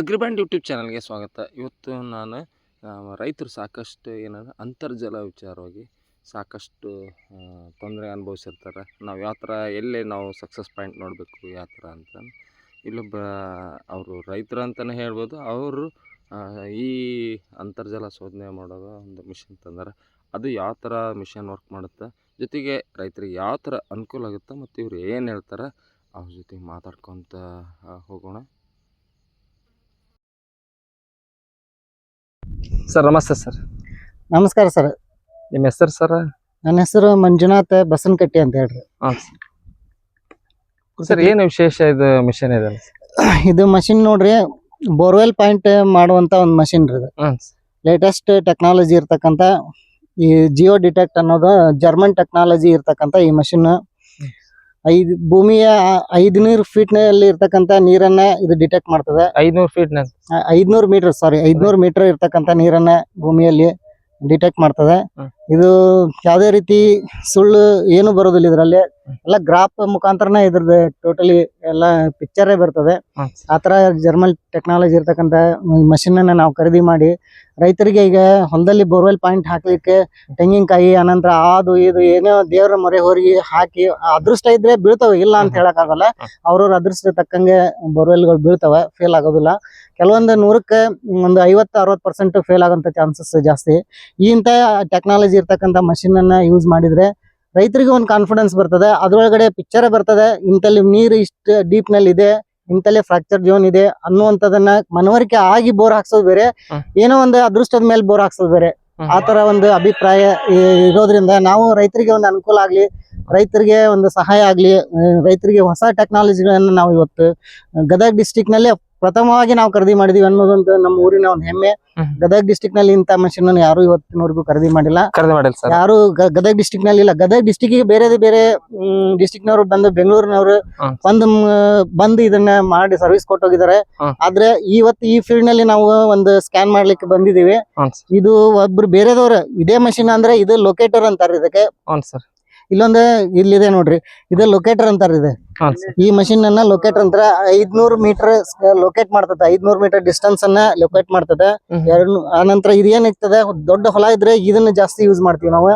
ಅಗ್ರಿಬ್ಯಾಂಡ್ YouTube ಚಾನಲ್ಗೆ ಸ್ವಾಗತ. ಇವತ್ತು ನಾನು ರೈತರು ಸಾಕಷ್ಟು ಏನಂದ್ರೆ ಅಂತರ್ಜಲ ವಿಚಾರವಾಗಿ ಸಾಕಷ್ಟು ತೊಂದರೆ ಅನುಭವಿಸಿರ್ತಾರೆ. ನಾವು ಯಾವ ಥರ, ಎಲ್ಲೇ ನಾವು ಸಕ್ಸಸ್ ಪಾಯಿಂಟ್ ನೋಡಬೇಕು, ಯಾವ ಥರ ಅಂತ. ಇಲ್ಲೊಬ್ಬ, ಅವರು ರೈತರು ಅಂತಲೇ ಹೇಳ್ಬೋದು. ಅವರು ಈ ಅಂತರ್ಜಲ ಶೋಧನೆ ಮಾಡೋದು ಒಂದು ಮಿಷನ್ ತಂದಾರೆ. ಅದು ಯಾವ ಥರ ಮಿಷನ್ ವರ್ಕ್ ಮಾಡುತ್ತೆ? ಜೊತೆಗೆ ರೈತರಿಗೆ ಯಾವ ಥರ ಅನುಕೂಲ ಆಗುತ್ತೆ? ಮತ್ತು ಇವ್ರು ಏನು ಹೇಳ್ತಾರೆ? ಅವ್ರ ಜೊತೆಗೆ ಮಾತಾಡ್ಕೊತ ಹೋಗೋಣ. ಸರ್ ನಮಸ್ತೆ ಸರ್. ನಮಸ್ಕಾರ ಸರ್. ನಿಮ್ಮ ಹೆಸರು ಸರ್? ನನ್ನ ಹೆಸರು ಮಂಜುನಾಥ ಬಸನಕಟ್ಟಿ ಅಂತ ಹೇಳ್ರಿ. ಸರ್. ಏನು ವಿಶೇಷ ಇದು ಮಿಷನ್ ಇದೆ? ಇದು ಮಷಿನ್ ನೋಡ್ರಿ ಬೋರ್ವೆಲ್ ಪಾಯಿಂಟ್ ಮಾಡುವಂತ ಒಂದು ಮಷಿನ್ ರೀ ಇದು. ಲೇಟೆಸ್ಟ್ ಟೆಕ್ನಾಲಜಿ ಇರ್ತಕ್ಕಂಥ ಈ ಜಿಯೋ ಡಿಟೆಕ್ಟ್ ಅನ್ನೋದು ಜರ್ಮನ್ ಟೆಕ್ನಾಲಜಿ ಇರ್ತಕ್ಕಂಥ ಈ ಮಷಿನ್. ಐದು ಭೂಮಿಯ ಐದ್ನೂರು ಫೀಟ್ನಲ್ಲಿ ಇರ್ತಕ್ಕಂತ ನೀರನ್ನ ಇದು ಡಿಟೆಕ್ಟ್ ಮಾಡ್ತದೆ. ಐದ್ನೂರು ಫೀಟ್ ಐದ್ನೂರು ಮೀಟರ್ ಸಾರಿ ಐದ್ನೂರು ಮೀಟರ್ ಇರ್ತಕ್ಕಂತ ನೀರನ್ನ ಭೂಮಿಯಲ್ಲಿ ಡಿಟೆಕ್ಟ್ ಮಾಡ್ತದೆ. ಇದು ಯಾವುದೇ ರೀತಿ ಸುಳ್ಳು ಏನು ಬರೋದಿಲ್ಲ ಇದರಲ್ಲಿ. ಎಲ್ಲ ಗ್ರಾಫ್ ಮುಖಾಂತರನೇ ಇದ್ರದ್ದು ಟೋಟಲಿ ಎಲ್ಲ ಪಿಕ್ಚರೇ ಬರ್ತದೆ. ಆ ಥರ ಜರ್ಮನ್ ಟೆಕ್ನಾಲಜಿ ಇರ್ತಕ್ಕಂಥ ಮಷಿನ್ ಅನ್ನ ನಾವು ಖರೀದಿ ಮಾಡಿ ರೈತರಿಗೆ ಈಗ ಹೊಲದಲ್ಲಿ ಬೋರ್ವೆಲ್ ಪಾಯಿಂಟ್ ಹಾಕಲಿಕ್ಕೆ ತೆಂಗಿನಕಾಯಿ ಅನಂತರ ಅದು ಇದು ಏನೋ ದೇವರ ಮೊರೆ ಹೋರಿಗೆ ಹಾಕಿ ಅದೃಷ್ಟ ಇದ್ರೆ ಬೀಳ್ತವೆ. ಇಲ್ಲ ಅಂತ ಹೇಳಕ್ಕಾಗಲ್ಲ. ಅವ್ರವ್ರ ಅದೃಷ್ಟ ತಕ್ಕಂಗೆ ಬೋರ್ವೆಲ್ಗಳು ಬೀಳ್ತವೆ. ಫೇಲ್ ಆಗೋದಿಲ್ಲ. ಕೆಲವೊಂದು ನೂರಕ್ಕೆ ಒಂದು ಐವತ್ತು ಅರವತ್ತು ಪರ್ಸೆಂಟ್ ಫೇಲ್ ಆಗೋಂಥ ಚಾನ್ಸಸ್ ಜಾಸ್ತಿ. ಇಂಥ ಟೆಕ್ನಾಲಜಿ ಇರ್ತಕ್ಕಂಥ ಮಷಿನ್ ಅನ್ನ ಯೂಸ್ ಮಾಡಿದ್ರೆ ರೈತರಿಗೆ ಒಂದು ಕಾನ್ಫಿಡೆನ್ಸ್ ಬರ್ತದೆ. ಅದರೊಳಗಡೆ ಪಿಕ್ಚರ್ ಬರ್ತದೆ. ಇಂತಲ್ಲಿ ನೀರು ಇಷ್ಟು ಡೀಪ್ನಲ್ಲಿ ಇದೆ ಇಂತಲ್ಲೇ ಫ್ರಾಕ್ಚರ್ ಜೋನ್ ಇದೆ ಅನ್ನುವಂಥದನ್ನ ಮನವರಿಕೆ ಆಗಿ ಬೋರ್ ಹಾಕ್ಸೋದು ಬೇರೆ. ಏನೋ ಒಂದು ಅದೃಷ್ಟದ ಮೇಲೆ ಬೋರ್ ಹಾಕ್ಸೋದು ಬೇರೆ. ಆ ತರ ಒಂದು ಅಭಿಪ್ರಾಯ ಇರೋದ್ರಿಂದ ನಾವು ರೈತರಿಗೆ ಒಂದು ಅನುಕೂಲ ಆಗ್ಲಿ ರೈತರಿಗೆ ಒಂದು ಸಹಾಯ ಆಗ್ಲಿ ರೈತರಿಗೆ ಹೊಸ ಟೆಕ್ನಾಲಜಿಗಳನ್ನ ನಾವು ಇವತ್ತು ಗದಗ ಡಿಸ್ಟಿಕ್ನಲ್ಲಿ ಪ್ರಥಮವಾಗಿ ನಾವು ಖರೀದಿ ಮಾಡಿದೀವಿ ಅನ್ನೋದೊಂದು ನಮ್ಮ ಊರಿನ ಒಂದು ಹೆಮ್ಮೆ. ಹ್ಮ್. ಗದಗ ಡಿಸ್ಟಿಕ್ನಲ್ಲಿ ಇಂತ ಮೆಷಿನ್ ಅನ್ನು ಯಾರು ಇವತ್ತಿನವರೆಗೂ ಖರೀದಿ ಮಾಡಿಲ್ಲ. ಖರೀದಿ ಮಾಡಿಲ್ಲ ಸರ್. ಯಾರು ಗದಗ ಡಿಸ್ಟಿಕ್ನಲ್ಲಿ ಇಲ್ಲ. ಗದಗ ಡಿಸ್ಟಿಕ್ ಬೇರೆ ಬೇರೆ ಡಿಸ್ಟಿಕ್ ನವರು ಬಂದು ಬೆಂಗಳೂರಿನವರು. ಬಂದು ಬಂದು ಇದನ್ನ ಮಾಡಿ ಸರ್ವಿಸ್ ಕೊಟ್ಟೋಗಿದ್ದಾರೆ. ಆದ್ರೆ ಇವತ್ತು ಈ ಫೀಲ್ಡ್ನಲ್ಲಿ ನಾವು ಒಂದು ಸ್ಕ್ಯಾನ್ ಮಾಡ್ಲಿಕ್ಕೆ ಬಂದಿದೀವಿ ಇದು ಒಬ್ರು ಬೇರೆದವ್ರ ಇದೇ ಮೆಷಿನ್ ಅಂದ್ರೆ ಇದು ಲೊಕೇಟರ್ ಅಂತಾರೆ ಇದಕ್ಕೆ. ಸರ್. ಇಲ್ಲೊಂದು ಇಲ್ಲಿದೆ ನೋಡ್ರಿ. ಇದು ಲೊಕೇಟರ್ ಅಂತಾರೆ ಇದೆ. ಈ ಮಷಿನ್ ಅನ್ನ ಲೊಕೇಟರ್ ಅಂತಾರ ಐದ್ನೂರ್ ಮೀಟರ್ ಲೊಕೇಟ್ ಮಾಡ್ತದ. ಐದ್ನೂರ್ ಮೀಟರ್ ಡಿಸ್ಟೆನ್ಸ್ ಅನ್ನ ಲೊಕೇಟ್ ಮಾಡ್ತದ. ಆನಂತರ ಇದು ಏನಿರ್ತದ ದೊಡ್ಡ ಹೊಲ ಇದ್ರೆ ಇದನ್ನ ಜಾಸ್ತಿ ಯೂಸ್ ಮಾಡ್ತೀವಿ ನಾವು.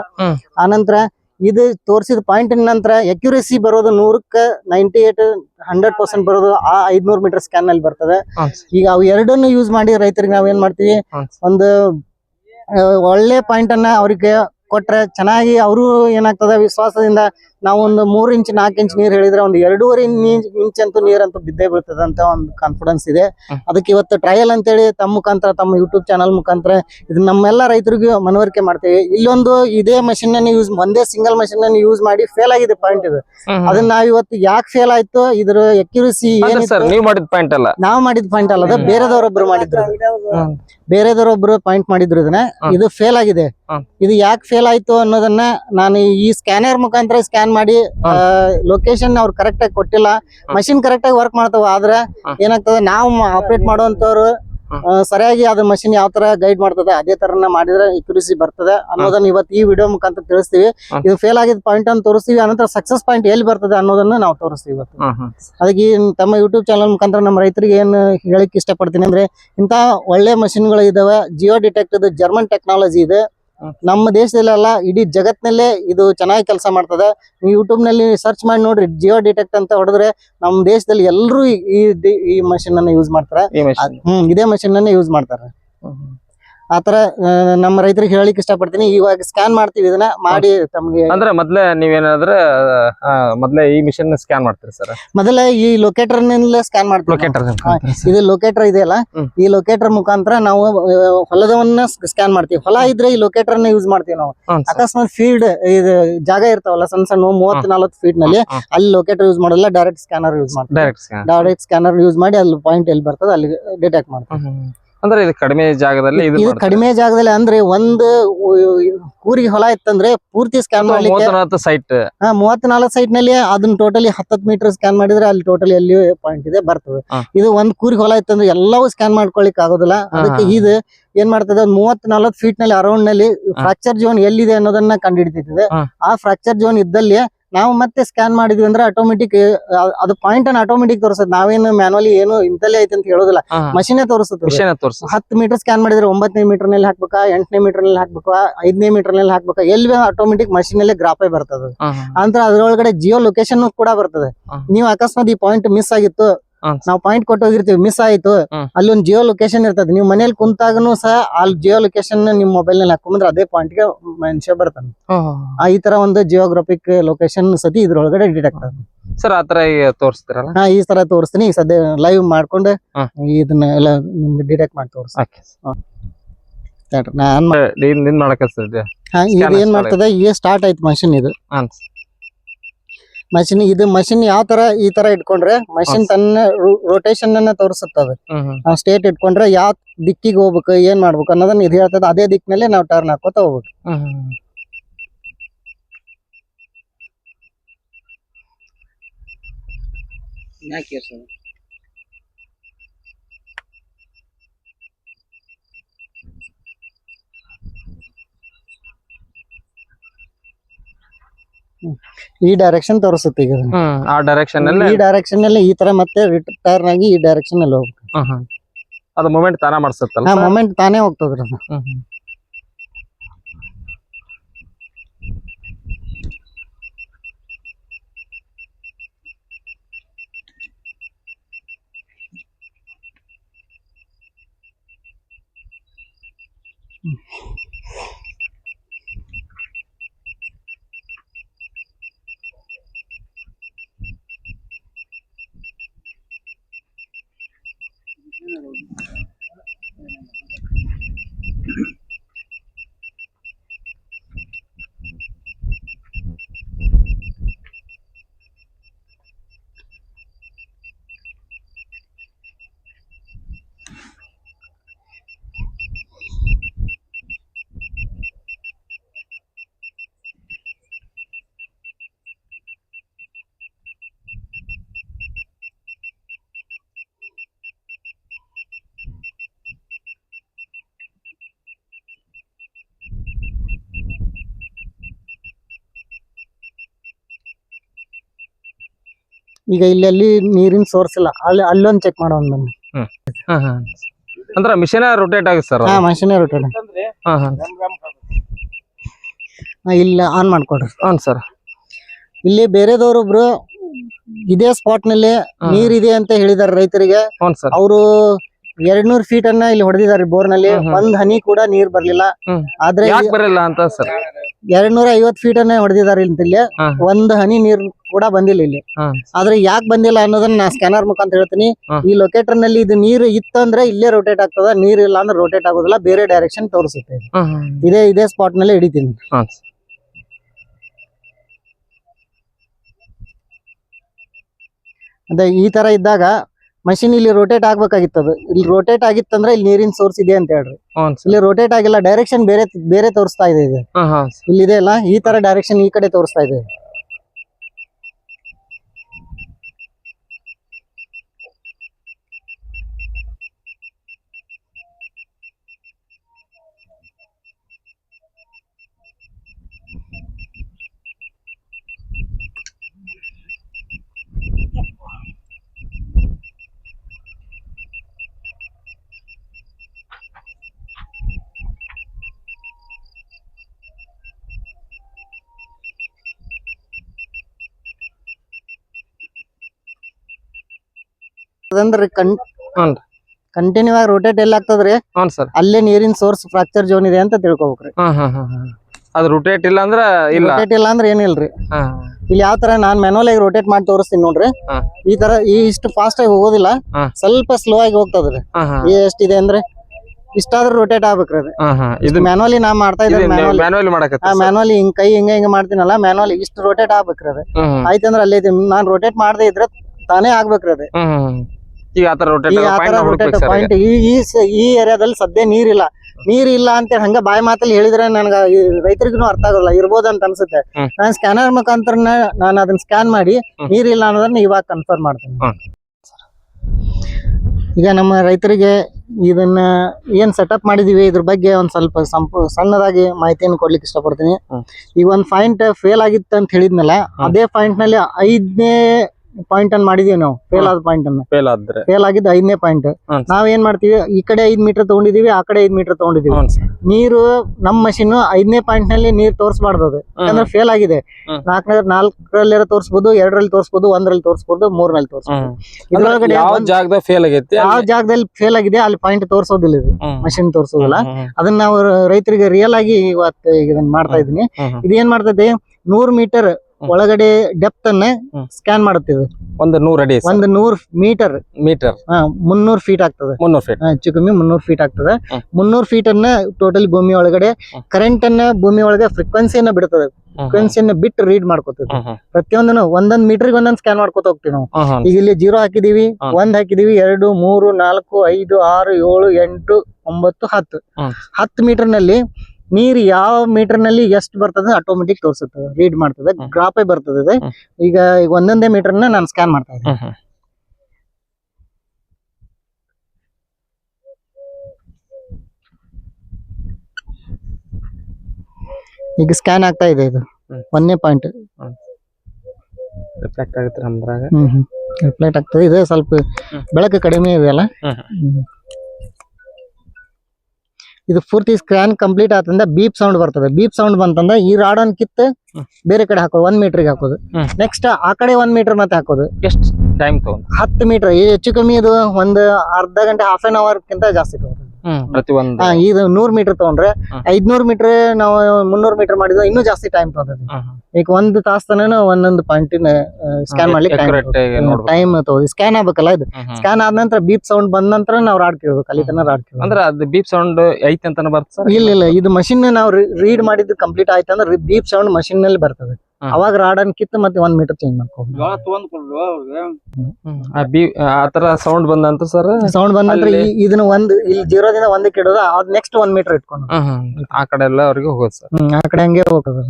ಆನಂತರ ಇದು ತೋರಿಸಿದ ಪಾಯಿಂಟ್ ನಂತರ ಅಕ್ಯುರೇಸಿ ಬರೋದು ನೂರಕ್ಕ ನೈಂಟಿ ಏಟ್ ಹಂಡ್ರೆಡ್ ಪರ್ಸೆಂಟ್ ಬರೋದು ಆ ಐದ್ನೂರ್ ಮೀಟರ್ ಸ್ಕ್ಯಾನ್ ಅಲ್ಲಿ ಬರ್ತದೆ. ಈಗ ಅವು ಎರಡನ್ನು ಯೂಸ್ ಮಾಡಿ ರೈತರಿಗೆ ನಾವ್ ಏನ್ ಮಾಡ್ತೀವಿ ಒಂದು ಒಳ್ಳೆ ಪಾಯಿಂಟ್ ಅನ್ನ ಅವ್ರಿಗೆ ಕೊಟ್ರೆ ಚೆನ್ನಾಗಿ ಅವರು ಏನಾಗ್ತದ ವಿಶ್ವಾಸದಿಂದ ನಾವು ಒಂದು ಮೂರ್ ಇಂಚ್ ನಾಲ್ಕು ಇಂಚ್ ನೀರ್ ಹೇಳಿದ್ರೆ ಒಂದು ಎರಡೂವರೆ ಇಂಚ್ ಅಂತೂ ನೀರಂತೂ ಬಿದ್ದೇ ಬೀಳ್ತದೆ ಅಂತ ಒಂದು ಕಾನ್ಫಿಡೆನ್ಸ್ ಇದೆ. ಅದಕ್ಕೆ ಇವತ್ತು ಟ್ರಯಲ್ ಅಂತೇಳಿ ತಮ್ಮ ಮುಖಾಂತರ ತಮ್ಮ ಯೂಟ್ಯೂಬ್ ಚಾನಲ್ ಮುಖಾಂತರ ಇದು ನಮ್ಮೆಲ್ಲ ರೈತರಿಗೂ ಮನವರಿಕೆ ಮಾಡ್ತೇವೆ. ಇಲ್ಲೊಂದು ಇದೇ ಮಷಿನ್ ಅನ್ನು ಯೂಸ್ ಒಂದೇ ಸಿಂಗಲ್ ಮಷಿನ್ ಅನ್ನು ಯೂಸ್ ಮಾಡಿ ಫೇಲ್ ಆಗಿದೆ ಪಾಯಿಂಟ್ ಇದು. ಅದನ್ನ ನಾವ್ ಇವತ್ತು ಯಾಕೆ ಫೇಲ್ ಆಯ್ತು ಇದ್ರ ಅಕ್ಯುರಸಿ ಸರ್ ನೀವು ಮಾಡಿದ ಪಾಯಿಂಟ್ ಅಲ್ಲ. ನಾವ್ ಮಾಡಿದ ಪಾಯಿಂಟ್ ಅಲ್ಲ ಅದು. ಬೇರೆದವರೊಬ್ರು ಮಾಡಿದ್ರು. ಬೇರೆದವರೊಬ್ರು ಪಾಯಿಂಟ್ ಮಾಡಿದ್ರು ಇದನ್ನ. ಇದು ಫೇಲ್ ಆಗಿದೆ. ಇದು ಯಾಕೆ ಫೇಲ್ ಆಯ್ತು ಅನ್ನೋದನ್ನ ನಾನು ಈ ಸ್ಕ್ಯಾನರ್ ಮುಖಾಂತರ ಸ್ಕ್ಯಾನ್ ಮಾಡಿ ಲೊಕೇಶನ್ ಅವ್ರು ಕರೆಕ್ಟ್ ಆಗಿ ಕೊಟ್ಟಿಲ್ಲ. ಮಷಿನ್ ಕರೆಕ್ಟ್ ಆಗಿ ವರ್ಕ್ ಮಾಡ್ತಾವ ಆದ್ರೆ. ಏನಾಗ್ತದೆ ನಾವು ಆಪರೇಟ್ ಮಾಡುವಂತವ್ರು ಸರಿಯಾಗಿ ಅದ ಮಷಿನ್ ಯಾವ ತರ ಗೈಡ್ ಮಾಡ್ತದೆ ಅದೇ ತರನ ಮಾಡಿದ್ರೆ ಇಕ್ಯುರಿಸಿ ಬರ್ತದೆ ಅನ್ನೋದನ್ನ ಇವತ್ತು ಈ ವಿಡಿಯೋ ಮುಖಾಂತರ ತಿಳಿಸ್ತೀವಿ. ಇದು ಫೇಲ್ ಆಗಿದ ಪಾಯಿಂಟ್ ಅನ್ನು ತೋರಿಸ್ತೀವಿ ಅನಂತರ ಸಕ್ಸಸ್ ಪಾಯಿಂಟ್ ಎಲ್ಲಿ ಬರ್ತದೆ ಅನ್ನೋದನ್ನ ನಾವು ತೋರಿಸ್ತೀವಿ ಇವತ್ತು. ಅದಕ್ಕೆ ಈ ತಮ್ಮ ಯೂಟ್ಯೂಬ್ ಚಾನಲ್ ಮುಖಾಂತರ ನಮ್ಮ ರೈತರಿಗೆ ಏನು ಹೇಳಕ್ ಇಷ್ಟಪಡ್ತೀನಿ ಅಂದ್ರೆ ಇಂತ ಒಳ್ಳೆ ಮಷಿನ್ಗಳು ಇದಾವೆ. ಜಿಯೋ ಡಿಟೆಕ್ಟ್ ಇದು ಜರ್ಮನ್ ಟೆಕ್ನಾಲಜಿ ಇದೆ. ನಮ್ಮ ದೇಶದಲ್ಲೆಲ್ಲ ಇಡೀ ಜಗತ್ತಿನಲ್ಲೇ ಇದು ಚೆನ್ನಾಗಿ ಕೆಲಸ ಮಾಡ್ತದೆ. ನೀವು ಯೂಟ್ಯೂಬ್ನಲ್ಲಿ ಸರ್ಚ್ ಮಾಡಿ ನೋಡ್ರಿ ಜಿಯೋ ಡಿಟೆಕ್ಟ್ ಅಂತ ಹೊಡೆದ್ರೆ ನಮ್ಮ ದೇಶದಲ್ಲಿ ಎಲ್ಲರೂ ಈ ಈ ಮಷಿನ್ ಅನ್ನ ಯೂಸ್ ಮಾಡ್ತಾರೆ. ಹ್ಮ್ ಇದೇ ಮಷಿನ್ ಅನ್ನ ಯೂಸ್ ಮಾಡ್ತಾರೆ ಆತರ ನಮ್ಮ ರೈತರಿಗೆ ಹೇಳಿಕ್ ಇಷ್ಟಪಡ್ತೀನಿ. ಇವಾಗ ಸ್ಕ್ಯಾನ್ ಮಾಡ್ತೀವಿ ಇದನ್ನ ಮಾಡಿ ತಮ್ಗೆ ಅಂದ್ರೆ ಮೊದ್ಲೇ ನೀವೇನಾದ್ರೆ ಆ, ಮೊದ್ಲೇ ಈ ಮಿಷನ್ ಸ್ಕ್ಯಾನ್ ಮಾಡ್ತೀರಿ ಸರ್? ಮೊದಲ ಈ ಲೊಕೇಟರ್ ಸ್ಕ್ಯಾನ್ ಮಾಡ್ತೀವಿ ನಾವು. ಲೊಕೇಟರ್ ಹಾ, ಇದು ಲೊಕೇಟರ್ ಇದೆಯಲ್ಲ ಹ್ಮ್. ಈ ಲೊಕೇಟರ್ ಮುಖಾಂತರ ನಾವು ಆ, ಹೊಲದವನ್ನ ಸ್ಕ್ಯಾನ್ ಮಾಡ್ತೀವಿ. ಹೊಲ ಇದ್ರೆ ಈ ಲೊಕೇಟರ್ನ ಯೂಸ್ ಮಾಡ್ತೀವಿ ನಾವು. ಅಕಸ್ಮಾತ್ ಫೀಲ್ಡ್ ಇದು ಜಾಗ ಇರ್ತಾವಲ್ಲ ಸಣ್ಣ ಸಣ್ಣ ಮೂವತ್ ನಲ್ವತ್ತು ಫೀಟ್ನಲ್ಲಿ ಅಲ್ಲಿ ಲೊಕೇಟರ್ ಯೂಸ್ ಮಾಡಲ್ಲ ಡೈರೆಕ್ಟ್ ಸ್ಕ್ಯಾನರ್ ಯೂಸ್ ಮಾಡ್ತೀವಿ direct scan direct scanner use ಮಾಡಿ ಅಲ್ಲಿ ಪಾಯಿಂಟ್ ಎಲ್ಲಿ ಬರ್ತದೆ ಅಲ್ಲಿ ಡಿಟೆಕ್ಟ್ ಮಾಡ್ತೀವಿ. ಅಂದ್ರೆ ಇದು ಕಡಿಮೆ ಜಾಗದಲ್ಲಿ ಇದು ಇದು ಕಡಿಮೆ ಜಾಗದಲ್ಲಿ ಅಂದ್ರೆ ಒಂದು ಕೂರಿಗೆ ಹೊಲ ಇತ್ತಂದ್ರೆ ಪೂರ್ತಿ ಸ್ಕ್ಯಾನ್ ಮಾಡಲಿಕ್ಕೆ ಸೈಟ್ ಹಾ ಮೂವತ್ನಾಲ್ಕು ಸೈಟ್ನಲ್ಲಿ ಅದನ್ನ ಟೋಟಲಿ ಹತ್ತತ್ತು ಮೀಟರ್ ಸ್ಕ್ಯಾನ್ ಮಾಡಿದ್ರೆ ಅಲ್ಲಿ ಟೋಟಲಿ ಎಲ್ಲಿ ಪಾಯಿಂಟ್ ಇದೆ ಬರ್ತದೆ. ಇದು ಒಂದ್ ಕೂರಿಗೆ ಹೊಲ ಇತ್ತಂದ್ರೆ ಎಲ್ಲವೂ ಸ್ಕ್ಯಾನ್ ಮಾಡ್ಕೊಳಿಕ್ ಆಗೋದಿಲ್ಲ. ಅದಕ್ಕೆ ಇದು ಏನ್ ಮಾಡ್ತದೆ ಒಂದ್ ಮೂವತ್ ನಲ್ವತ್ ಫೀಟ್ನಲ್ಲಿ ಅರೌಂಡ್ನಲ್ಲಿ ಫ್ರಾಕ್ಚರ್ ಜೋನ್ ಎಲ್ಲಿದೆ ಅನ್ನೋದನ್ನ ಕಂಡು ಹಿಡಿತಿದೆ ಆ ಫ್ರಾಕ್ಚರ್ ಜೋನ್ ಇದ್ದಲ್ಲಿ ನಾವು ಮತ್ತೆ ಸ್ಕ್ಯಾನ್ ಮಾಡಿದ್ವಿ ಅಂದ್ರೆ ಆಟೋಮೆಟಿಕ್ ಅದು ಪಾಯಿಂಟ್ ಅನ್ನ ಆಟೋಮೆಟಿಕ್ ತೋರಿಸುತ್ತೆ. ನಾವೇನು ಮ್ಯಾನುವಲಿ ಏನು ಇಂತಲ್ಲೇ ಐತೆ ಅಂತ ಹೇಳೋದಿಲ್ಲ. ಮಷೀನೇ ತೋರಿಸುತ್ತೆ. ಹತ್ತು ಮೀಟರ್ ಸ್ಕ್ಯಾನ್ ಮಾಡಿದ್ರೆ ಒಂಬತ್ತನೇ ಮೀಟರ್ನಲ್ಲಿ ಹಾಕ್ಬೇಕಾ ಎಂಟನೇ ಮೀಟರ್ನಲ್ಲಿ ಹಾಕ್ಬೇಕಾ ಐದನೇ ಮೀಟರ್ನಲ್ಲಿ ಹಾಕ್ಬೇಕಾ ಎಲ್ಲಿ ಆಟೋಮೆಟಿಕ್ ಮಷೀನ್ನಲ್ಲಿ ಗ್ರಾಫೇ ಬರ್ತದೆ. ಅಂತ ಅದ್ರೊಳಗಡೆ ಜಿಯೋ ಲೊಕೇಶನ್ ಕೂಡ ಬರ್ತದೆ. ನೀವು ಅಕಸ್ಮಾತ್ ಈ ಪಾಯಿಂಟ್ ಮಿಸ್ ಆಗಿತ್ತು. ನಾವು ಪಾಯಿಂಟ್ ಕೊಟ್ಟು ಹೋಗಿರ್ತೀವಿ ಮಿಸ್ ಆಯ್ತು. ಅಲ್ಲೊಂದು ಅಲ್ಲಿ ಒಂದು ಜಿಯೋ ಲೊಕೇಶನ್ ಇರ್ತದೆ. ನೀವು ಮನೇಲಿ ಕುಂತಾಗನು ಸಹ ಅಲ್ಲಿ ಜಿಯೋ ಲೊಕೇಶನ್ ನಿಮ್ ಮೊಬೈಲ್ನಲ್ಲಿ ಹಾಕೊಂಡ್ರೆ ಅದೇ ಪಾಯಿಂಟ್ಗೆ ಮನುಷ್ಯ ಬರ್ತಾನೆ. ಆ ಈ ತರ ಒಂದು ಜಿಯೋಗ್ರಫಿಕ್ ಲೊಕೇಶನ್ ಸತಿ ಇದ್ರೊಳಗಡೆ ಡಿಟೆಕ್ಟ್ ಆಗ್ತದೆ. ಸರ್ ಆತರ ತೋರಿಸ್ತೀರಲ್ಲ? ಹಾ ಈ ತರ ತೋರಿಸ್ತೀನಿ. ಈಗ ಸದ್ಯ ಲೈವ್ ಮಾಡ್ಕೊಂಡು. ಇದನ್ನ ಎಲ್ಲ ನಿಮ್ಗೆ ಡಿಟೆಕ್ಟ್ ಮಾಡಿ ತೋರಿಸ್ತೀನಿ. ನಾನ್ ನಿನ್ ಮಾಡಕ ಸರ್ ಹಾ, ಇದು Scanner ಏನ್ ಮಾಡ್ತದೆ? ಈಗ ಸ್ಟಾರ್ಟ್ ಆಯ್ತು ಮಷಿನ್ ಇದು. ಮಷಿನ್ ಇದು ಮಷಿನ್ ಯಾವ ತರ ಈ ತರ ಇಟ್ಕೊಂಡ್ರೆ ಮಷಿನ್ ತನ್ನ ರೊಟೇಷನ್ ಅನ್ನ ತೋರಿಸುತ್ತದೆ ನಾವು ಸ್ಟೇಟ್ ಇಟ್ಕೊಂಡ್ರೆ ಯಾವ ದಿಕ್ಕಿಗೆ ಹೋಗ್ಬೇಕು ಏನ್ ಮಾಡ್ಬೇಕು ಅನ್ನೋದನ್ನ ಇದು ಹೇಳ್ತದೆ. ಅದೇ ದಿಕ್ಕಿನಲ್ಲಿ ನಾವು ಟರ್ನ್ ಹಾಕೋತ ಹೋಗ್ಬೇಕು. ಯಾಕೆ ಹ್ಮ್ ಈ ಡೈರೆಕ್ಷನ್ ತೋರಿಸುತ್ತೆ ಈಗ. ಆ ಡೈರೆಕ್ಷನ್ ಅಲ್ಲಿ? ಈ ಡೈರೆಕ್ಷನ್ನಲ್ಲಿ ಈ ತರ ಮತ್ತೆ ರಿಟರ್ನ್ ಆಗಿ ಈ ಡೈರೆಕ್ಷನ್ ಅಲ್ಲಿ ಹೋಗ್ಬೇಕು. ಅದು ಮೂಮೆಂಟ್ ತಾನೇ ಮಾಡಿಸುತ್ತಲ್ಲ ಮೊಮೆಂಟ್ ತಾನೇ ಹೋಗ್ತದ್ರಿ ಅದು. ಹ್ಮ್ ಹ್ಮ್ ಈಗ ಇಲ್ಲಿ ಅಲ್ಲಿ ನೀರಿನ ಸೋರ್ಸ್ ಇಲ್ಲ. ಅಲ್ಲಿ ಅಲ್ಲೊಂದು ಚೆಕ್ ಮಾಡೋಣ ಬನ್ನಿ. ಅಂದ್ರೆ ಮಿಷನ್ ರೊಟೇಟ್ ಆಗುತ್ತೆ ಸರ್ ಹಾ ಮಷಿನೇ ರೊಟೇಟ್ ಹಾ ಹಾ. ಇಲ್ಲ ಆನ್ ಮಾಡ್ಕೊಡ್ರಿ. ಆನ್ ಸರ್ ಇಲ್ಲಿ ಬೇರೆದವ್ರೊಬ್ರು ಇದೇ ಸ್ಪಾಟ್ನಲ್ಲಿ ನೀರಿದೆ ನೀರ್ ಇದೆ ಅಂತ ಹೇಳಿದಾರೆ ರೈತರಿಗೆ. ಹ್ಞೂ ಸರ್ ಅವರು ಎರಡ್ ನೂರ್ ಫೀಟ್ ಅನ್ನ ಇಲ್ಲಿ ಹೊಡೆದಿದ್ದಾರೆ ಬೋರ್ನಲ್ಲಿ. ಒಂದ್ ಹನಿ ಕೂಡ ನೀರ್ ಬರ್ಲಿಲ್ಲ. ಆದ್ರೆ ಯಾಕೆ ಬರಲ್ಲ ಅಂತ ಸರ್? ಎರಡ್ ನೂರ ಐವತ್ ಫೀಟ್ ಅನ್ನ ಹೊಡೆದಿದ್ದಾರೆ ಇಲ್ಲಿ. ಒಂದ್ ಹನಿ ನೀರ್ ಕೂಡ ಬಂದಿಲ್ಲ ಇಲ್ಲಿ. ಆದ್ರೆ ಯಾಕೆ ಬಂದಿಲ್ಲ ಅನ್ನೋದನ್ನ ನಾ ಸ್ಕ್ಯಾನರ್ ಮುಖಾಂತರ ಹೇಳ್ತೀನಿ. ಈ ಲೊಕೇಟರ್ನಲ್ಲಿ ಇದು ನೀರು ಇತ್ತಂದ್ರೆ ಇಲ್ಲೇ ರೊಟೇಟ್ ಆಗ್ತದ ನೀರ್ ಇಲ್ಲ ಅಂದ್ರೆ ರೊಟೇಟ್ ಆಗೋದಿಲ್ಲ ಬೇರೆ ಡೈರೆಕ್ಷನ್ ತೋರಿಸುತ್ತೆ ಇದು. ಇದೇ ಸ್ಪಾಟ್ನಲ್ಲಿ ಹಿಡಿತೀನಿ. ಅದೇ ಈ ತರ ಇದ್ದಾಗ ಮಷಿನ್ ಇಲ್ಲಿ ರೊಟೇಟ್ ಆಗ್ಬೇಕಾಗಿತ್ತು ಅದು. ಇಲ್ಲಿ ರೋಟೇಟ್ ಆಗಿತ್ತಂದ್ರೆ ಇಲ್ಲಿ ನೀರಿನ ಸೋರ್ಸ್ ಇದೆ ಅಂತ ಹೇಳ್ರಿ. ಇಲ್ಲಿ ರೋಟೇಟ್ ಆಗಿಲ್ಲ ಡೈರೆಕ್ಷನ್ ಬೇರೆ ಬೇರೆ ತೋರಿಸ್ತಾ ಇದೆ ಇದು. ಹ್ಮ್ ಹ್ಞೂ ಇಲ್ಲಿ ಇದೆ ಅಲ್ಲ ಈ ತರ ಡೈರೆಕ್ಷನ್ ಈ ಕಡೆ ತೋರಿಸ್ತಾ ಇದೆ. ಅದಂದ್ರೆ ಕಂ ಹ್ಞೂ ಕಂಟಿನ್ಯೂ ಆಗಿ ರೋಟೇಟ್ ಎಲ್ಲಿ ಆಗ್ತದ್ರಿ? ಹ್ಞೂ ಸರ್. ಅಲ್ಲೇ ನೀರಿನ ಸೋರ್ಸ್ ಫ್ರಾಕ್ಚರ್ ಜೋನ್ ಇದೆ ಅಂತ ತಿಳ್ಕೊಬೇಕ್ರಿ. ಹ್ಮ್ ಅದು ರೊಟೇಟ್ ಇಲ್ಲ ಅಂದ್ರೆ ಇಲ್ಲ. ರೋಟೇಟ್ ಇಲ್ಲ ಅಂದ್ರೆ ಏನಿಲ್ರಿ ಹಾ ಇಲ್ಲಿ ಯಾವ ತರ ನಾನ್ ಮ್ಯಾನುವಲ್ ಆಗಿ ರೋಟೇಟ್ ಮಾಡಿ ತೋರಿಸ್ತೀನಿ ನೋಡ್ರಿ. ಹಾ. ಈ ತರ ಈ ಇಷ್ಟು ಫಾಸ್ಟ್ ಆಗಿ ಹೋಗೋದಿಲ್ಲ. ಹಾ. ಸ್ವಲ್ಪ ಸ್ಲೋ ಆಗಿ ಹೋಗ್ತದ್ರಿ. ಹಾ ಹಾ ಎಷ್ಟಿದೆ ಅಂದ್ರೆ ಇಷ್ಟಾದ್ರೂ ರೊಟೇಟ್ ಆಗ್ಬೇಕ್ರಿ ಅದು. ಹಾ ಹಾ ಇದು ಮ್ಯಾನುವಲಿ ನಾ ಮಾಡ್ತಾ ಇದ್ದೀನಿ ಮ್ಯಾನುವಲ್ ಮ್ಯಾನುವಲ್ ಮಾಡಕತ್ತ ಮ್ಯಾನುವಲಿ ಹಿಂಗ್ ಕೈ ಹಿಂಗ ಹಿಂಗ ಮಾಡ್ತೀನಲ್ಲ ಮ್ಯಾನುವಲ್ ಇಷ್ಟು ರೋಟೇಟ್ ಆಗ್ಬೇಕ್ರಿ ಅದು. ಆಯ್ತಂದ್ರೆ ಆಯ್ತಂದ್ರ ಅಲ್ಲೇ ನಾನ್ ರೋಟೇಟ್ ಮಾಡದೇ ಇದ್ರೆ ತಾನೇ ಆಗ್ಬೇಕ್ರಿ ಅದು. ಹ್ಮ್ ಈಗ ಆತರ ರೊಟೇಟ್ ಪಾಯಿಂಟ್ ಈ ಈ ಏರಿಯಾದಲ್ಲಿ ಸದ್ಯ ನೀರಿಲ್ಲ. ನೀರಿಲ್ಲ ಅಂತ ಹಂಗ ಬಾಯಿ ಮಾತಲ್ಲಿ ಹೇಳಿದ್ರೆ ನನ್ಗ ರೈತರಿಗೂ ಅರ್ಥ ಆಗೋಲ್ಲ ಇರ್ಬೋದು ಅಂತ ಅನ್ಸುತ್ತೆ. ನಾನು ಸ್ಕ್ಯಾನರ್ ಮುಖಾಂತರ ನಾನು ಅದನ್ನ ಸ್ಕ್ಯಾನ್ ಮಾಡಿ. ನೀರಿಲ್ಲ ಅನ್ನೋದನ್ನ ಇವಾಗ ಕನ್ಫರ್ಮ್ ಮಾಡ್ತೀನಿ. ಈಗ ನಮ್ಮ ರೈತರಿಗೆ ಇದನ್ನ ಏನ್ ಸೆಟಪ್ ಮಾಡಿದೀವಿ ಇದ್ರ ಬಗ್ಗೆ ಒಂದ್ ಸ್ವಲ್ಪ ಸಂಪೂ ಸಣ್ಣದಾಗಿ ಮಾಹಿತಿಯನ್ನು ಕೊಡ್ಲಿಕ್ಕೆ ಇಷ್ಟಪಡ್ತೀನಿ. ಈಗ ಒಂದ್ ಪಾಯಿಂಟ್ ಫೇಲ್ ಆಗಿತ್ತು ಅಂತ ಹೇಳಿದ್ನಲ್ಲ ಅದೇ ಪಾಯಿಂಟ್ನಲ್ಲಿ ಐದನೇ ಪಾಯಿಂಟ್ ಅನ್ನ ಮಾಡಿದೀವಿ ನಾವು. ಫೇಲ್ ಆದ ಪಾಯಿಂಟ್ ಅನ್ನ. ಫೇಲ್ ಆದ್ರೆ. ಫೇಲ್ ಆಗಿದ್ದು ಐದನೇ ಪಾಯಿಂಟ್. ನಾವ್ ಏನ್ ಮಾಡ್ತೀವಿ? ಈ ಕಡೆ ಐದ್ ಮೀಟರ್ ತಗೊಂಡಿದೀವಿ ಆ ಕಡೆ ಐದ್ ಮೀಟರ್ ತಗೊಂಡಿದೀವಿ. ನೀರು ನಮ್ ಮಷಿನ್ ಐದನೇ ಪಾಯಿಂಟ್ನಲ್ಲಿ ನೀರ್ ತೋರಿಸಬಾರ್ದು ಅದು. ಯಾಕಂದ್ರೆ ಫೇಲ್ ಆಗಿದೆ. ನಾಲ್ಕ ನಾಲ್ಕನೇ ನಾಲ್ಕರಲ್ಲಿ ತೋರಿಸಬಹುದು ಎರಡರಲ್ಲಿ ತೋರಿಸಬಹುದು ಒಂದ್ರಲ್ಲಿ ತೋರಿಸಬಹುದು ಮೂರರಲ್ಲಿ ತೋರಿಸಬಹುದು ಇದ್ರೊಳಗಡೆ ಯಾವ ಜಾಗದಲ್ಲಿ ಫೇಲ್ ಆಗೈತಿ ಯಾವ ಜಾಗದಲ್ಲಿ ಫೇಲ್ ಆಗಿದೆ ಅಲ್ಲಿ ಪಾಯಿಂಟ್ ತೋರಿಸೋದಿಲ್ಲ ಇದು. ಮಷಿನ್ ತೋರಿಸೋದಿಲ್ಲ. ಅದನ್ನ ನಾವು ರೈತರಿಗೆ ರಿಯಲ್ ಆಗಿ ಇವತ್ತು ಇದನ್ನ ಮಾಡ್ತಾ ಇದೀನಿ ಇದು ಏನ್ ಮಾಡ್ತೈತಿ? ನೂರ್ ಮೀಟರ್ ಒಳಗಡೆ ಡೆಪ್ತ್ ಅನ್ನ ಸ್ಕ್ಯಾನ್ ಮಾಡುತ್ತೇವೆ ಒಂದು ನೂರ್ ಅಡಿ ಒಂದು ನೂರ್ ಮೀಟರ್ ಮೀಟರ್ ಮುನ್ನೂರ್ ಫೀಟ್ ಆಗ್ತದೆ. ಮುನ್ನೂರ್ ಫೀಟ್ ಹೆಚ್ಚು ಕಮ್ಮಿ ಮುನ್ನೂರ್ ಫೀಟ್ ಆಗ್ತದೆ. ಮುನ್ನೂರ್ ಫೀಟ್ ಅನ್ನ ಟೋಟಲ್ ಭೂಮಿ ಒಳಗಡೆ ಕರೆಂಟ್ ಅನ್ನ ಭೂಮಿ ಒಳಗೆ ಫ್ರೀಕ್ವೆನ್ಸಿಯನ್ನ ಬಿಡ್ತದೆ. ಫ್ರೀಕ್ವೆನ್ಸಿಯನ್ನ ಬಿಟ್ಟು ರೀಡ್ ಮಾಡ್ಕೋತದೆ. ಪ್ರತಿಯೊಂದನ್ನು ಒಂದೊಂದ್ ಮೀಟರ್ ಒಂದೊಂದ್ ಸ್ಕ್ಯಾನ್ ಮಾಡ್ಕೋತ ಹೋಗ್ತೀವಿ ನಾವು. ಈಗ ಇಲ್ಲಿ ಜೀರೋ ಹಾಕಿದೀವಿ. ಒಂದ್ ಹಾಕಿದೀವಿ ಎರಡು ಮೂರು ನಾಲ್ಕು ಐದು ಆರು ಏಳು ಎಂಟು ಒಂಬತ್ತು ಹತ್ತು. ಹತ್ತು ಮೀಟರ್ನಲ್ಲಿ ನೀರು ಯಾವ ಮೀಟರ್ನಲ್ಲಿ ಎಷ್ಟು ಬರ್ತದೆ ಆಟೋಮೆಟಿಕ್ ತೋರಿಸುತ್ತದೆ ರೀಡ್ ಮಾಡ್ತದೆ. ಗ್ರಾಪೇ ಬರ್ತದೆ. ಇದು. ಈಗ ಒಂದೊಂದೇ ಮೀಟರ್ನ ನಾನು ಸ್ಕ್ಯಾನ್ ಮಾಡ್ತಾ ಇದ್ದೀನಿ. ಈಗ ಸ್ಕ್ಯಾನ್ ಆಗ್ತಾ ಇದೆ ಇದು. ಒಂದನೇ ಪಾಯಿಂಟ್ ರಿಫ್ಲೆಕ್ಟ್ ಆಗುತ್ತೆ ನಮ್ದ್ರಾಗ. ರಿಫ್ಲೆಕ್ಟ್ ಆಗ್ತದೆ. ಇದು ಸ್ವಲ್ಪ. ಬೆಳಕು ಕಡಿಮೆ ಇದೆಯಲ್ಲ. ಇದು ಪೂರ್ತಿ ಸ್ಕ್ಯಾನ್ ಕಂಪ್ಲೀಟ್ ಆತಂದ ಬೀಪ್ ಸೌಂಡ್ ಬರ್ತದೆ. ಬೀಪ್ ಸೌಂಡ್ ಬಂತಂದ್ರೆ ಈ ರಾಡನ್ ಕಿತ್ತು ಹ್ಮ್. ಬೇರೆ ಕಡೆ ಹಾಕೋದು ಒಂದ್ ಮೀಟರ್ಗೆ ಹಾಕೋದು. ನೆಕ್ಸ್ಟ್ ಆ ಕಡೆ ಒಂದ್ ಮೀಟರ್ ಮತ್ತೆ ಹಾಕೋದು. ಎಷ್ಟು ಟೈಮ್ ತಗೊಂಡು? ಹತ್ತು ಮೀಟರ್ ಹೆಚ್ಚು ಕಮ್ಮಿ ಇದು ಒಂದು ಅರ್ಧ ಗಂಟೆ ಹಾಫ್ ಅನ್ ಅವರ್ ಕಿಂತ ಜಾಸ್ತಿ ಒಂದು ಇದು ನೂರ್ ಮೀಟರ್ ತಗೊಂಡ್ರೆ. ಐದ್ನೂರ್ ಮೀಟರ್ ನಾವು ಮುನ್ನೂರ್ ಮೀಟರ್ ಮಾಡಿದ್ರೆ ಇನ್ನೂ ಜಾಸ್ತಿ ಟೈಮ್ ತಗೋತದೆ. ಈಗ ಒಂದ್ ತಾಸ್ ತನಕ ಒಂದೊಂದು ಪಾಯಿಂಟಿನ ಸ್ಕ್ಯಾನ್ ಮಾಡ್ಲಿಕ್ಕೆ. ಟೈಮ್ ತಗೋದು ಸ್ಕ್ಯಾನ್ ಆಗ್ಬೇಕಲ್ಲ ಇದು? ಸ್ಕ್ಯಾನ್ ಆದ ನಂತರ ಬೀಪ್ ಸೌಂಡ್ ಬಂದ ನಂತರ ನಾವು ರಾಡ್ ಕೇಳ್ಬೇಕು. ಅಲ್ಲಿ ತನಕ ರಾಡ್ ಕೇಳ್ಬೇಕು. ಅಂದ್ರೆ ಅದು ಬೀಪ್ ಸೌಂಡ್ ಐತಿ ಅಂತನ ಬರ್ತ ಸರ್? ಇಲ್ಲ ಇಲ್ಲ. ಇದು ಮಷಿನ್ ನಾವು ರೀಡ್ ಮಾಡಿದ್ದು ಕಂಪ್ಲೀಟ್ ಆಯ್ತು ಅಂದ್ರೆ ಬೀಪ್ ಸೌಂಡ್ ಮಷಿನ್ನಲ್ಲಿ ಬರ್ತದೆ. ಅವಾಗ ಅವಾಗ ರಾಡನ್ ಕಿತ್ತು ಮತ್ತೆ ಒಂದ್ ಮೀಟರ್ ಚೇಂಜ್ ಮಾಡ್ಕೊಂಡು ಆ ಬೀ ಆತರ ಸೌಂಡ್ ಬಂದಂತ ಸರ್? ಸೌಂಡ್ ಬಂದ ನಂತರ ಇದನ್ನ ಒಂದ್ ಇಲ್ಲಿ ಜೀರೋದಿಂದ ಒಂದಕ್ಕೆ ಇಡೋದು ಅದ್ ನೆಕ್ಸ್ಟ್ ಒಂದ್ ಮೀಟರ್ ಇಟ್ಕೊಂಡು. ಆ ಕಡೆ ಎಲ್ಲ ಅವ್ರಿಗೆ ಹೋಗೋದು ಸರ್. ಆ ಕಡೆ ಹಂಗೆ ಹೋಗ್ತದೆ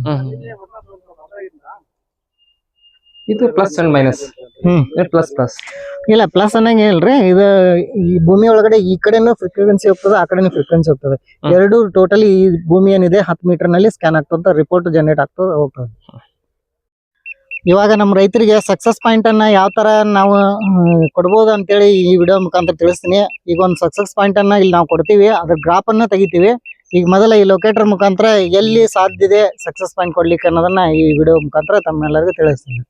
ಇದು plus and minus hmm. Plus plus ಇಲ್ಲ ಪ್ಲಸ್ ಅನ್ನಂಗೆ ಹೇಳ್ರಿ ಇದು ಈ ಭೂಮಿ ಒಳಗಡೆ ಈ ಕಡೆನೂ ಫ್ರೀಕ್ವೆನ್ಸಿ ಹೋಗ್ತದೆ ಆ ಕಡೆನೂ ಫ್ರೀಕ್ವೆನ್ಸಿ ಹೋಗ್ತದೆ. ಎರಡು ಟೋಟಲಿ ಈ ಭೂಮಿ ಏನಿದೆ ಹತ್ತು ಮೀಟರ್ನಲ್ಲಿ ಸ್ಕ್ಯಾನ್ ಆಗ್ತದೆ ರಿಪೋರ್ಟ್ ಜನರೇಟ್ ಆಗ್ತದೆ ಹೋಗ್ತದೆ. ಇವಾಗ ನಮ್ಮ ರೈತರಿಗೆ ಸಕ್ಸಸ್ ಪಾಯಿಂಟ್ ಅನ್ನ ಯಾವ ತರ ನಾವು ಕೊಡ್ಬೋದು ಅಂತೇಳಿ ಈ ವಿಡಿಯೋ ಮುಖಾಂತರ ತಿಳಿಸ್ತೀನಿ. ಈಗ ಒಂದು ಸಕ್ಸಸ್ ಪಾಯಿಂಟ್ ಅನ್ನ ಇಲ್ಲಿ ನಾವು ಕೊಡ್ತೀವಿ ಅದ್ರ ಗ್ರಾಫ್ ಅನ್ನ ತೆಗಿತೀವಿ. ಈಗ ಮೊದಲ ಈ ಲೊಕೇಟರ್ ಮುಖಾಂತರ ಎಲ್ಲಿ ಸಾಧ್ಯ ಇದೆ ಸಕ್ಸಸ್ ಪಾಯಿಂಟ್ ಕೊಡ್ಲಿಕ್ಕೆ ಅನ್ನೋದನ್ನ ಈ ವಿಡಿಯೋ ಮುಖಾಂತರ ತಮ್ಮೆಲ್ಲರಿಗೂ ತಿಳಿಸ್ತೀನಿ.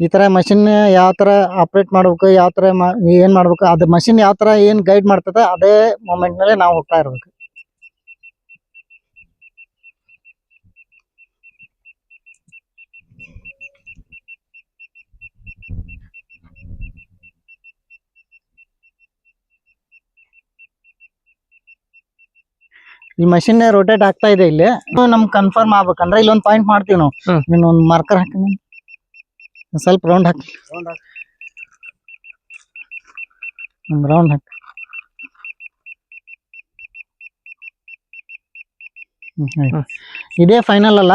ಈ ತರ ಮಷಿನ್ ಯಾವ ತರ ಆಪರೇಟ್ ಮಾಡ್ಬೇಕು ಯಾವ ತರ ಏನ್ ಮಾಡ್ಬೇಕು ಅದ್ ಮಷಿನ್ ಯಾವ ತರ ಏನ್ ಗೈಡ್ ಮಾಡ್ತದ ಅದೇ ಮೂಮೆಂಟ್ ಮೇಲೆ ನಾವು ಹೋಗ್ತಾ ಇರ್ಬೇಕು. ಈ ಮಷಿನ್ ರೊಟೇಟ್ ಆಗ್ತಾ ಇದೆ ಇಲ್ಲಿ. ನಮ್ಗೆ ಕನ್ಫರ್ಮ್ ಆಗ್ಬೇಕಂದ್ರೆ ಇಲ್ಲೊಂದು ಪಾಯಿಂಟ್ ಮಾಡ್ತೀವಿ ನಾವು. ಇನ್ನೊಂದ್ ಮಾರ್ಕರ್ ಹಾಕಿ. ಸ್ವಲ್ಪ ರೌಂಡ್ ಹಾಕಿ. ರೌಂಡ್ ಹಾಕಿ. ಹ್ಮ್, ಆಯ್ತು. ಇದೇ ಫೈನಲ್ ಅಲ್ಲ.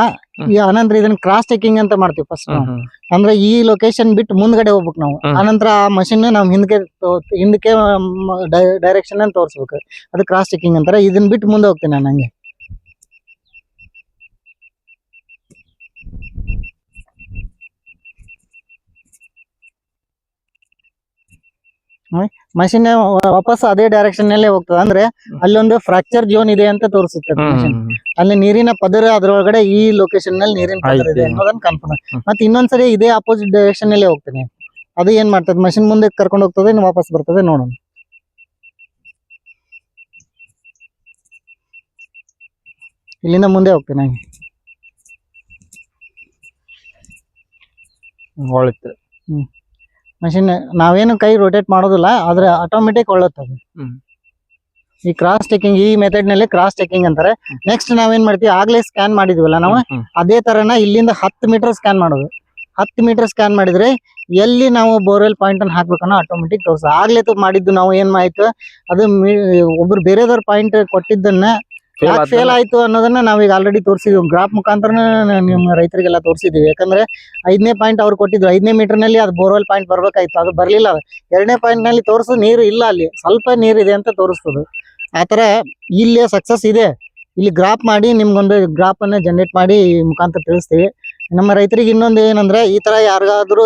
ಈ ಅನಂತರ ಇದನ್ನ ಕ್ರಾಸ್ ಚೆಕಿಂಗ್ ಅಂತ ಮಾಡ್ತೀವಿ ಫಸ್ಟ್ ಅಂದ್ರೆ ಈ ಲೊಕೇಶನ್ ಬಿಟ್ಟು ಮುಂದ್ಗಡೆ ಹೋಗ್ಬೇಕು ನಾವು. ಅನಂತರ ಆನಂತರ ಆ ಮಷಿನ್ ನಾವು ಹಿಂದಕ್ಕೆ ಹಿಂದಕ್ಕೆ ಡೈರೆಕ್ಷನ್ ತೋರಿಸ್ಬೇಕು. ಅದು ಕ್ರಾಸ್ ಚೆಕಿಂಗ್ ಅಂತಾರೆ. ಇದನ್ನ ಬಿಟ್ಟು ಮುಂದೆ ಹೋಗ್ತೀನಿ ನಾನು ಹಂಗೆ. ಮಷಿನ್ ವಾಪಸ್ ಅದೇ ಡೈರೆಕ್ಷನ್ ನಲ್ಲೇ ಹೋಗ್ತದೆ. ಅಂದ್ರೆ ಅಲ್ಲೊಂದು ಫ್ರಾಕ್ಚರ್ ಜೋನ್ ಇದೆ ಅಂತ ತೋರಿಸುತ್ತೆ. ಅಲ್ಲಿ ನೀರಿನ ಪದರ ಅದ್ರೊಳಗಡೆ ಈ ಲೊಕೇಶನ್ನಲ್ಲಿ ನೀರಿನ ಪದರ ಇದೆ. ಅನ್ನೋದನ್ನ ಕನ್ಫರ್ಮ್. ಮತ್ತೆ ಇನ್ನೊಂದ್ಸರಿ ಇದೇ ಅಪೋಸಿಟ್ ಡೈರೆಕ್ಷನ್ ನಲ್ಲೇ ಹೋಗ್ತೀನಿ. ಅದು ಏನ್ ಮಾಡ್ತದೆ? ಮಷಿನ್ ಮುಂದೆ ಕರ್ಕೊಂಡು ಹೋಗ್ತದೆ ವಾಪಸ್ ಬರ್ತದೆ ನೋಡೋಣ. ಇಲ್ಲಿಂದ ಮುಂದೆ ಹೋಗ್ತೇನೆ ಹ್ಮ್. ಮಷಿನ್ ನಾವೇನು ಕೈ ರೊಟೇಟ್ ಮಾಡೋದಿಲ್ಲ ಆದ್ರೆ ಆಟೋಮೆಟಿಕ್ ಒಳ್ಳುತ್ತದೆ ಈ ಕ್ರಾಸ್ ಚೆಕಿಂಗ್ ಈ ಮೆಥಡ್ನಲ್ಲಿ ಕ್ರಾಸ್ ಚೆಕಿಂಗ್ ಅಂತಾರೆ. ನೆಕ್ಸ್ಟ್ ನಾವೇನ್ ಮಾಡ್ತೀವಿ ಆಗ್ಲೇ ಸ್ಕ್ಯಾನ್ ಮಾಡಿದ್ವಲ್ಲ ನಾವು? ಅದೇ ತರನ ಇಲ್ಲಿಂದ ಹತ್ತು ಮೀಟರ್ ಸ್ಕ್ಯಾನ್ ಮಾಡೋದು. ಹತ್ತು ಮೀಟರ್ ಸ್ಕ್ಯಾನ್ ಮಾಡಿದ್ರೆ ಎಲ್ಲಿ ನಾವು ಬೋರ್ವೆಲ್ ಪಾಯಿಂಟ್ ಅನ್ನು ಹಾಕ್ಬೇಕನ್ನೋ ಆಟೋಮೆಟಿಕ್ ತೋರ್ಸ. ಆಗ್ಲೇ ತು ಮಾಡಿದ್ದು ನಾವು ಏನ್ ಆಯ್ತು ಅದು ಒಬ್ರು ಬೇರೆದವ್ರ ಪಾಯಿಂಟ್ ಕೊಟ್ಟಿದ್ದನ್ನ ಯಾಕೆ ಫೇಲ್ ಆಯ್ತು ಅನ್ನೋದನ್ನ ನಾವೀಗ ಆಲ್ರೆಡಿ ತೋರಿಸಿದ್ವಿ. ಗ್ರಾಫ್ ಮುಖಾಂತರ ನಿಮ್ಮ ರೈತರಿಗೆಲ್ಲ ತೋರಿಸಿದ್ವಿ. ಯಾಕಂದ್ರೆ ಐದನೇ ಪಾಯಿಂಟ್ ಅವ್ರು ಕೊಟ್ಟಿದ್ರು. ಐದನೇ ಮೀಟರ್ನಲ್ಲಿ ಅದು ಬೋರ್ವೆಲ್ ಪಾಯಿಂಟ್ ಬರ್ಬೇಕಾಯ್ತು. ಅದು ಬರ್ಲಿಲ್ಲ. ಎರಡನೇ ಪಾಯಿಂಟ್ನಲ್ಲಿ ತೋರಿಸು ನೀರು ಇಲ್ಲ ಅಲ್ಲಿ. ಸ್ವಲ್ಪ ನೀರಿದೆ ಅಂತ ತೋರಿಸ್ತದೆ. ಆತರ ಇಲ್ಲಿ ಸಕ್ಸಸ್ ಇದೆ. ಇಲ್ಲಿ ಗ್ರಾಫ್ ಮಾಡಿ ನಿಮ್ಗೊಂದು ಗ್ರಾಫ್ ಅನ್ನ ಜನರೇಟ್ ಮಾಡಿ ಮುಖಾಂತರ ತಿಳಿಸ್ತೀವಿ. ನಮ್ಮ ರೈತರಿಗೆ ಇನ್ನೊಂದು ಏನಂದ್ರೆ, ಈ ತರ ಯಾರಿಗಾದ್ರೂ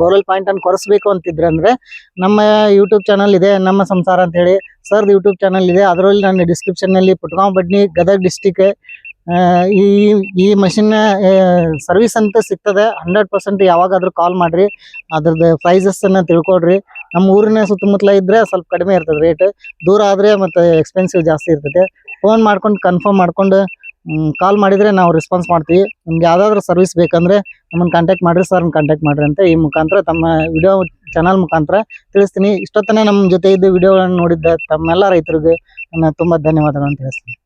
ಬೋರ್ವೆಲ್ ಪಾಯಿಂಟ್ ಅನ್ನು ಕೊರೆಸ್ಬೇಕು ಅಂತಿದ್ರೆ ಅಂದ್ರೆ, ನಮ್ಮ ಯೂಟ್ಯೂಬ್ ಚಾನಲ್ ಇದೆ, ನಮ್ಮ ಸಂಸಾರ ಅಂತ ಹೇಳಿ ಸರ್ ಯೂಟ್ಯೂಬ್ ಚಾನಲ್ ಇದೆ. ಅದರಲ್ಲಿ ನನ್ನ ಡಿಸ್ಕ್ರಿಪ್ಷನ್ನಲ್ಲಿ ಪುಟ್ಗಾಂವ್ ಬಡ್ನಿ ಗದಗ ಡಿಸ್ಟಿಕ್ ಈ ಈ ಮಷಿನ್ ಸರ್ವಿಸ್ ಅಂತ ಸಿಗ್ತದೆ. ಹಂಡ್ರೆಡ್ ಪರ್ಸೆಂಟ್ ಯಾವಾಗಾದ್ರೂ ಕಾಲ್ ಮಾಡ್ರಿ. ಅದ್ರದ್ದು ಪ್ರೈಸಸ್ ಅನ್ನ ತಿಳ್ಕೊಡ್ರಿ ನಮ್ಮ ಊರಿನ ಸುತ್ತಮುತ್ತಲ ಇದ್ರೆ ಸ್ವಲ್ಪ ಕಡಿಮೆ ಇರ್ತದೆ ರೇಟ್ ದೂರ ಆದ್ರೆ ಮತ್ತೆ ಎಕ್ಸ್ಪೆನ್ಸಿವ್ ಜಾಸ್ತಿ ಇರ್ತದೆ. ಫೋನ್ ಮಾಡ್ಕೊಂಡು ಕನ್ಫರ್ಮ್ ಮಾಡ್ಕೊಂಡು ಕಾಲ್ ಮಾಡಿದ್ರೆ ನಾವು ರೆಸ್ಪಾನ್ಸ್ ಮಾಡ್ತೀವಿ. ನಿಮ್ಗೆ ಯಾವುದಾದ್ರೂ ಸರ್ವಿಸ್ ಬೇಕಂದ್ರೆ ನಮ್ಮನ್ನು ಕಾಂಟ್ಯಾಕ್ಟ್ ಮಾಡ್ರಿ ಸರ್ನ ಕಾಂಟ್ಯಾಕ್ಟ್ ಮಾಡ್ರಿ ಅಂತ ಈ ಮುಖಾಂತರ ತಮ್ಮ ವಿಡಿಯೋ ಚಾನಲ್ ಮುಖಾಂತರ ತಿಳಿಸ್ತೀನಿ. ಇಷ್ಟೊತ್ತನೇ ನಮ್ಮ ಜೊತೆ ಇದ್ದು ವಿಡಿಯೋಗಳನ್ನು ನೋಡಿದ್ದ ತಮ್ಮೆಲ್ಲ ರೈತರಿಗೆ ನನ್ನ ತುಂಬ ಧನ್ಯವಾದಗಳನ್ನು ತಿಳಿಸ್ತೀನಿ.